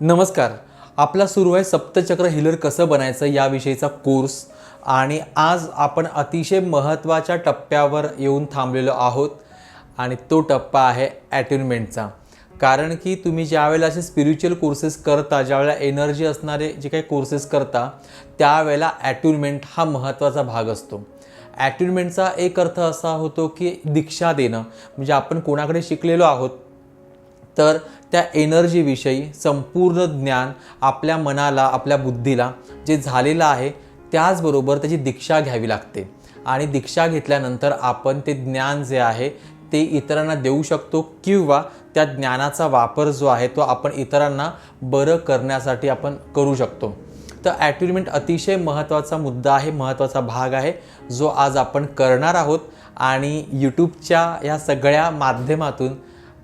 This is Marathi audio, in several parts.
नमस्कार. आपला सुरू आहे सप्तचक्र हिलर कसं बनायचं याविषयीचा कोर्स आणि आज आपण अतिशय महत्त्वाच्या टप्प्यावर येऊन थांबलेलो आहोत आणि तो टप्पा आहे ॲट्युनमेंटचा कारण की तुम्ही ज्यावेळेला असे स्पिरिच्युअल कोर्सेस करता ज्यावेळेला एनर्जी असणारे जे काही कोर्सेस करता त्यावेळेला ॲट्युनमेंट हा महत्त्वाचा भाग असतो. ॲट्युनमेंटचा एक अर्थ असा होतो की दीक्षा देणं. म्हणजे आपण कोणाकडे शिकलेलो आहोत तर त्या एनर्जीविषयी संपूर्ण ज्ञान आपल्या मनाला आपल्या बुद्धीला जे झालेलं आहे त्याचबरोबर त्याची दीक्षा घ्यावी लागते. आणि दीक्षा घेतल्यानंतर आपण ते ज्ञान जे आहे ते इतरांना देऊ शकतो किंवा त्या ज्ञानाचा वापर जो आहे तो आपण इतरांना बरं करण्यासाठी आपण करू शकतो. तर ॲट्युनमेंट अतिशय महत्त्वाचा मुद्दा आहे महत्त्वाचा भाग आहे जो आज आपण करणार आहोत. आणि यूट्यूबच्या या सगळ्या माध्यमातून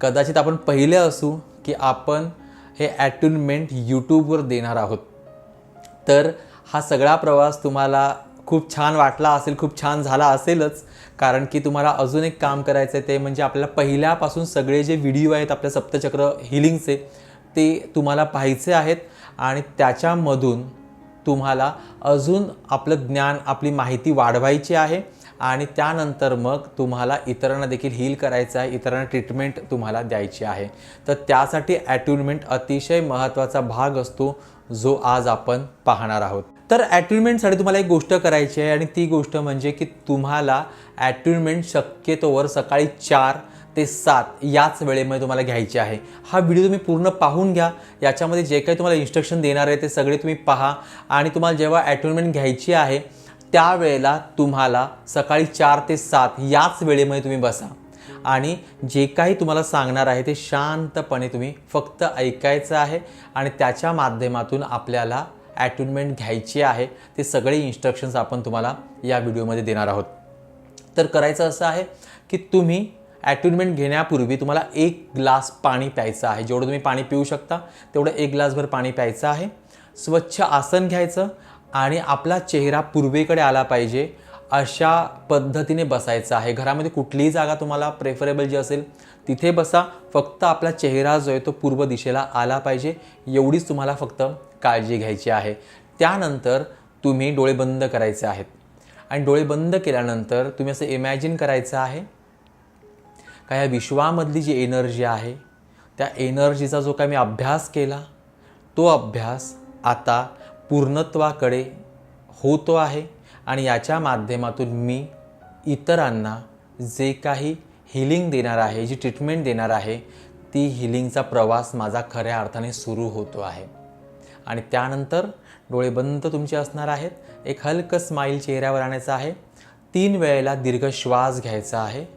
कदाचित आपण पहिले असू की आपण हे ॲट्युनमेंट यूट्यूबवर देणार आहोत. तर हा सगळा प्रवास तुम्हाला खूप छान वाटला असेल खूप छान झाला असेलच. कारण की तुम्हाला अजून एक काम करायचं आहे ते म्हणजे आपल्याला पहिल्यापासून सगळे जे व्हिडिओ आहेत आपल्या सप्तचक्र हिलिंगचे ते तुम्हाला पाहायचे आहेत. आणि त्याच्यामधून तुम्हाला अजून आपलं ज्ञान आपली माहिती वाढवायची आहे. आणि त्यानंतर मग तुम्हाला इतरांना देखील हील करायचं आहे इतरांना ट्रीटमेंट तुम्हाला द्यायची आहे. तर त्यासाठी ॲट्युनमेंट अतिशय महत्त्वाचा भाग असतो जो आज आपण पाहणार आहोत. तर ॲट्युनमेंटसाठी तुम्हाला एक गोष्ट करायची आहे आणि ती गोष्ट म्हणजे की तुम्हाला ॲट्युनमेंट शक्यतोवर सकाळी चार ते सात याच वेळेमध्ये तुम्हाला घ्यायची आहे. हा व्हिडिओ तुम्ही पूर्ण पाहून घ्या. याच्यामध्ये जे काही तुम्हाला इन्स्ट्रक्शन देणार आहे ते सगळे तुम्ही पहा. आणि तुम्हाला जेव्हा ॲट्युनमेंट घ्यायची आहे त्यावेळेला तुम्हाला सकाळी चार ते सात याच वेळेमध्ये तुम्ही बसा. आणि जे काही तुम्हाला सांगणार आहे ते शांतपणे तुम्ही फक्त ऐकायचं आहे आणि त्याच्या माध्यमातून आपल्याला ॲटुनमेंट घ्यायची आहे ते सगळे इन्स्ट्रक्शन्स आपण तुम्हाला या व्हिडिओमध्ये देणार आहोत. तर करायचं असं आहे की तुम्ही ॲटुनमेंट घेण्यापूर्वी तुम्हाला एक ग्लास पाणी प्यायचं आहे. जेवढं तुम्ही पाणी पिऊ शकता तेवढं एक ग्लासभर पाणी प्यायचं आहे. स्वच्छ आसन घ्यायचं. आणि आपला चेहरा पूर्वेकडे आला पाहिजे अशा पद्धतीने बसायचं आहे. घरामध्ये कुठलीही जागा तुम्हाला प्रेफरेबल जी असेल तिथे बसा. फक्त आपला चेहरा जो आहे तो पूर्व दिशेला आला पाहिजे. एवढीच तुम्हाला फक्त काळजी घ्यायची आहे. त्यानंतर तुम्ही डोळे बंद करायचे आहेत. आणि डोळे बंद केल्यानंतर तुम्ही असं इमॅजिन करायचं आहे का या विश्वामधली जी एनर्जी आहे त्या एनर्जीचा जो काय मी अभ्यास केला तो अभ्यास आता पूर्णत्वाकडे होतो आहे आणि याच्या माध्यमातून मी इतरांना जे काही हिलिंग देणार आहे जी ट्रीटमेंट देणार आहे ती हिलिंगचा प्रवास माझा खऱ्या अर्थाने सुरू होतो आहे. आणि त्यानंतर डोळे बंद तुमचे असणार आहेत. एक हलकं स्माईल चेहऱ्यावर आणायचं आहे. तीन वेळेला दीर्घ श्वास घ्यायचा आहे.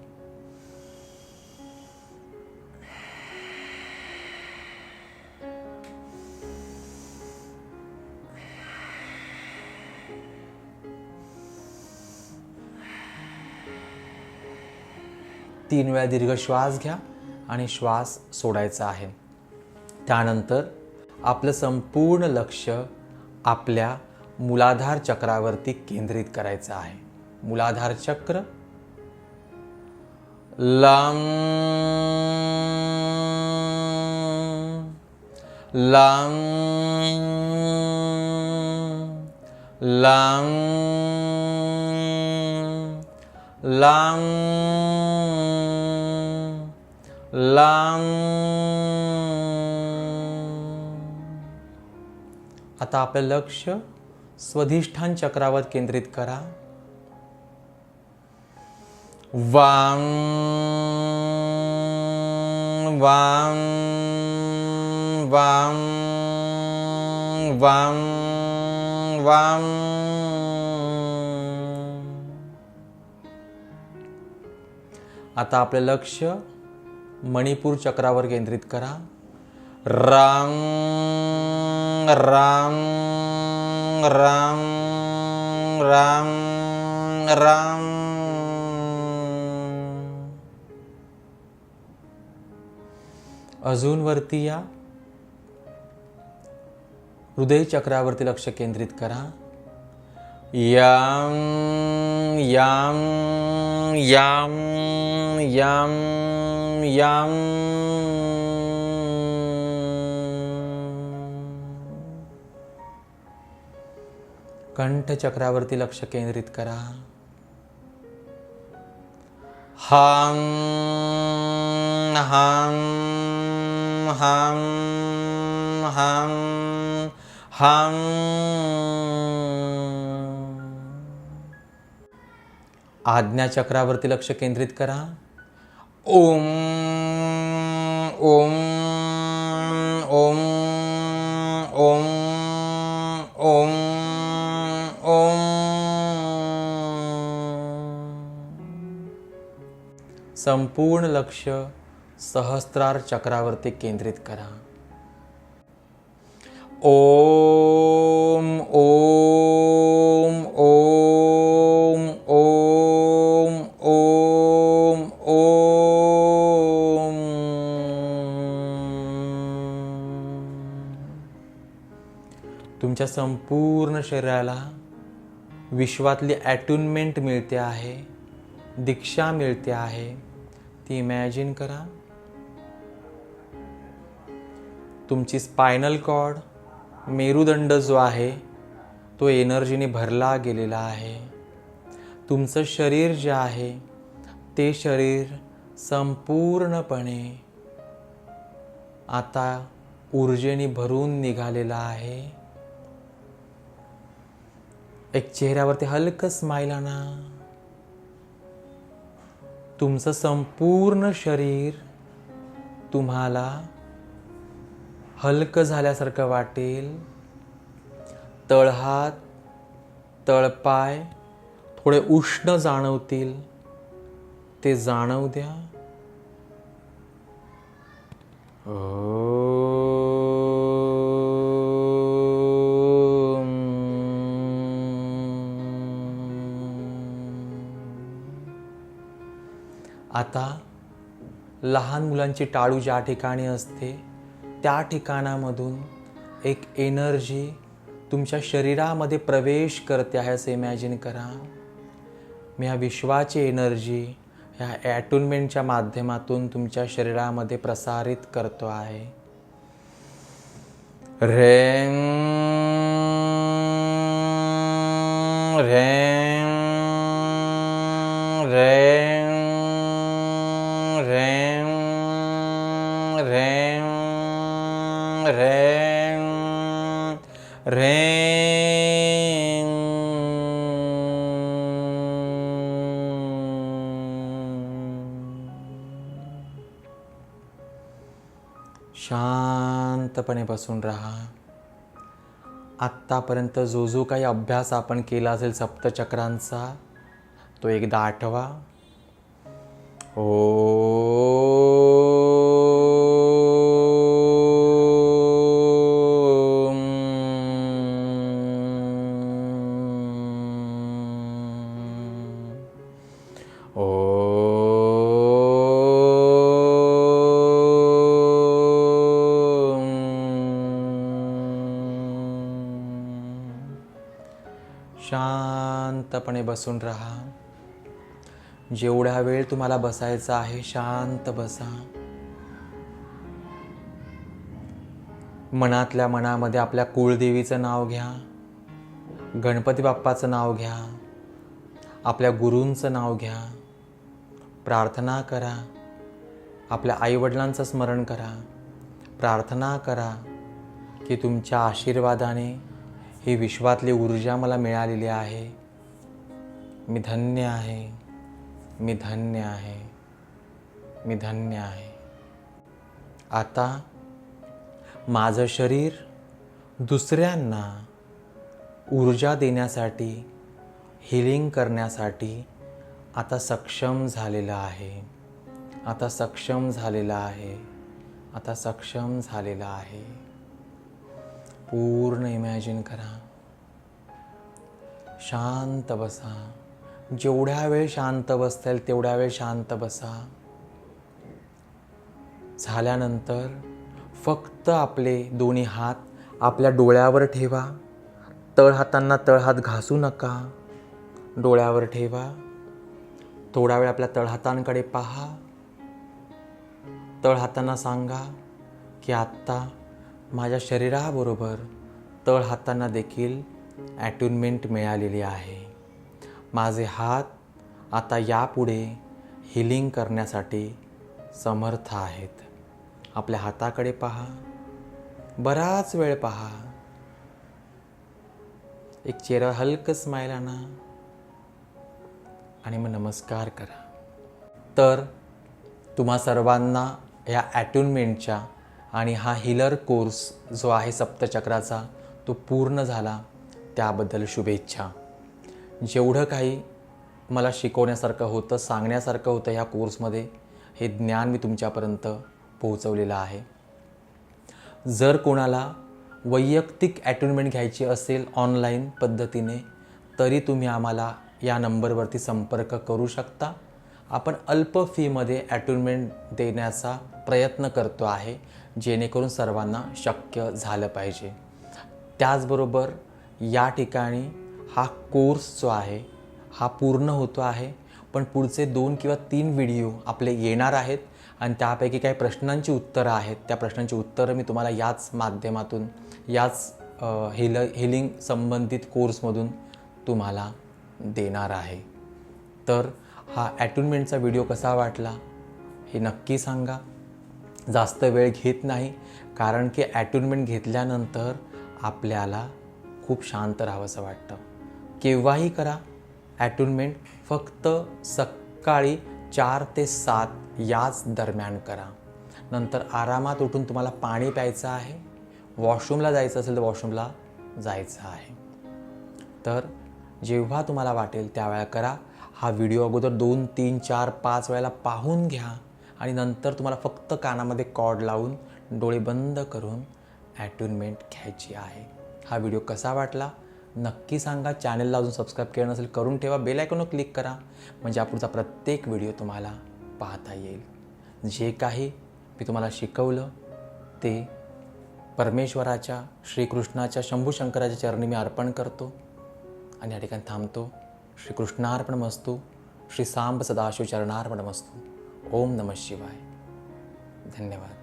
तीन वेळा दीर्घ श्वास घ्या आणि श्वास सोडायचा आहे. त्यानंतर आपलं संपूर्ण लक्ष आपल्या मूलाधार चक्रावरती केंद्रित करायचं आहे. मूलाधार चक्र लांब लांब लांब लांब लांग. आता आपलं लक्ष स्वधिष्ठान चक्रावर केंद्रित करा. वांग. वांग. वांग. वांग. वांग. आता आपलं लक्ष मणिपूर चक्रावर केंद्रित करा. राम राम राम राम राम. अजून वरती या. हृदय चक्रावरती लक्ष केंद्रित करा. याम याम याम याम याम कंठचक्रावरती लक्ष केंद्रित करा. हां हां हांग हांग हांग आज्ञा चक्रावरती लक्ष केंद्रित करा. ओम ओम ओम ओम ओम ओम. संपूर्ण लक्ष सहस्त्रार चक्रावरती केंद्रित करा. ओम ओम ओम तुमच्या संपूर्ण शरीराला विश्वातली ॲट्युनमेंट मिळते आहे दीक्षा मिळते आहे ती इमॅजिन करा. तुमची स्पायनल कॉर्ड मेरुदंड जो आहे तो एनर्जीने भरला गेलेला आहे. तुमचं शरीर जे आहे ते शरीर संपूर्णपणे आता ऊर्जेने भरून निघालेलं आहे. एक चेहऱ्यावरती हलकं स्माईल आणा. तुमचं संपूर्ण शरीर तुम्हाला हलकं झाल्यासारखं वाटेल. तळहात तळपाय थोडे उष्ण जाणवतील. ते जाणवू द्या. आता लहान मुलांची टाळू ज्या ठिकाणी असते त्या ठिकाणामधून एक एनर्जी तुमच्या शरीरामध्ये प्रवेश करते आहे असं इमॅजिन करा. मी ह्या विश्वाची एनर्जी ह्या ॲटुनमेंटच्या माध्यमातून तुमच्या शरीरामध्ये प्रसारित करतो आहे. रेम रेम रेम रें रें शांतपणे बसून राहा. आत्तापर्यंत जो जो काही अभ्यास आपण केला असेल सप्तचक्रांचा तो एकदा आठवा. ओम शांतपणे बसून राहा. जेवढा वेळ तुम्हाला बसायचा आहे शांत बसा. मनातल्या मनामध्ये आपल्या कुळदेवीचं नाव घ्या. गणपती बाप्पाचं नाव घ्या. आपल्या गुरूंचं नाव घ्या. प्रार्थना करा. आपल्या आईवडिलांचं स्मरण करा. प्रार्थना करा की तुमच्या आशीर्वादाने ही विश्वातली ऊर्जा मला मिळालेली आहे. मी धन्य आहे. मी धन्य आहे. मी धन्य आहे. आता माझं शरीर दुसऱ्यांना ऊर्जा देण्यासाठी हिलिंग करण्यासाठी आता सक्षम झालेलं आहे. आता सक्षम झालेलं आहे. आता सक्षम झालेलं आहे. पूर्ण इमॅजिन करा. शांत बसा. जेवढ्या वेळ शांत बसता येईल तेवढ्या वेळ शांत बसा. झाल्यानंतर फक्त आपले दोन्ही हात आपल्या डोळ्यावर ठेवा. तळहातांना तळहात घासू नका. डोळ्यावर ठेवा. थोडा वेळ आपल्या तळहातांकडे पहा. तळहातांना सांगा की आत्ता माझ्या शरीराबरोबर तळ हातांना देखील ॲट्युनमेंट मिळालेली आहे. माझे हात आता यापुढे हिलिंग करण्यासाठी समर्थ आहेत. आपल्या हाताकडे पहा. बराच वेळ पहा. एक चेहरा हलकं स्माईल आणा आणि मग नमस्कार करा. तर तुम्हा सर्वांना ह्या ॲट्युनमेंटच्या आणि हा हिलर कोर्स जो आहे सप्तचक्राचा तो पूर्ण झाला त्याबद्दल शुभेच्छा. जेवढं काही मला शिकवण्यासारखं होतं सांगण्यासारखं होतं ह्या कोर्समध्ये हे ज्ञान मी तुमच्यापर्यंत पोहोचवलेलं आहे. जर कोणाला वैयक्तिक ॲटोनमेंट घ्यायची असेल ऑनलाईन पद्धतीने तरी तुम्ही आम्हाला या नंबरवरती संपर्क करू शकता. आपण अल्प फीमध्ये ॲटोनमेंट देण्याचा प्रयत्न करतो आहे जेणेकरून सर्वांना शक्य झालं पाहिजे. त्याचबरोबर या ठिकाणी हा कोर्स जो आहे हा पूर्ण होतो आहे पण पुढचे दोन किंवा तीन व्हिडिओ आपले येणार आहेत आणि त्यापैकी काही प्रश्नांची उत्तरं आहेत. त्या प्रश्नांची उत्तरं मी तुम्हाला याच माध्यमातून याच हिल हेलिंग संबंधित कोर्समधून तुम्हाला देणार आहे. तर हा ॲटुनमेंटचा व्हिडिओ कसा वाटला हे नक्की सांगा. जास्त वेळ घेत नाही कारण की ॲटुनमेंट घेतल्यानंतर आपल्याला खूप शांत राहावंसं वाटतं. केव्हाही करा ॲटुनमेंट फक्त सकाळी चार ते सात याच दरम्यान करा. नंतर आरामात उठून तुम्हाला पाणी प्यायचं आहे वॉशरूमला जायचं असेल तर वॉशरूमला जायचं आहे. तर जेव्हा तुम्हाला वाटेल त्यावेळा करा. हा व्हिडिओ अगोदर दोन तीन चार पाच वेळेला पाहून घ्या आणि नंतर तुम्हाला फक्त कानामध्ये कॉड लावून डोळे बंद करून ॲट्युनमेंट घ्यायची आहे. हा व्हिडिओ कसा वाटला? नक्की सांगा. चॅनलला अजून सबस्क्राईब केलं नसेल करून ठेवा. बेल आयकॉनवर क्लिक करा. म्हणजे पुढचा प्रत्येक व्हिडिओ तुम्हाला पाहता येईल. जे काही मी तुम्हाला शिकवलं ते परमेश्वराच्या श्रीकृष्णाच्या शंभू शंकराच्या चरणी मी अर्पण करतो आणि या ठिकाणी थांबतो. श्रीकृष्णार्पणमस्तु श्रीसाम्ब श्री सांब ओम नमः शिवाय। धन्यवाद।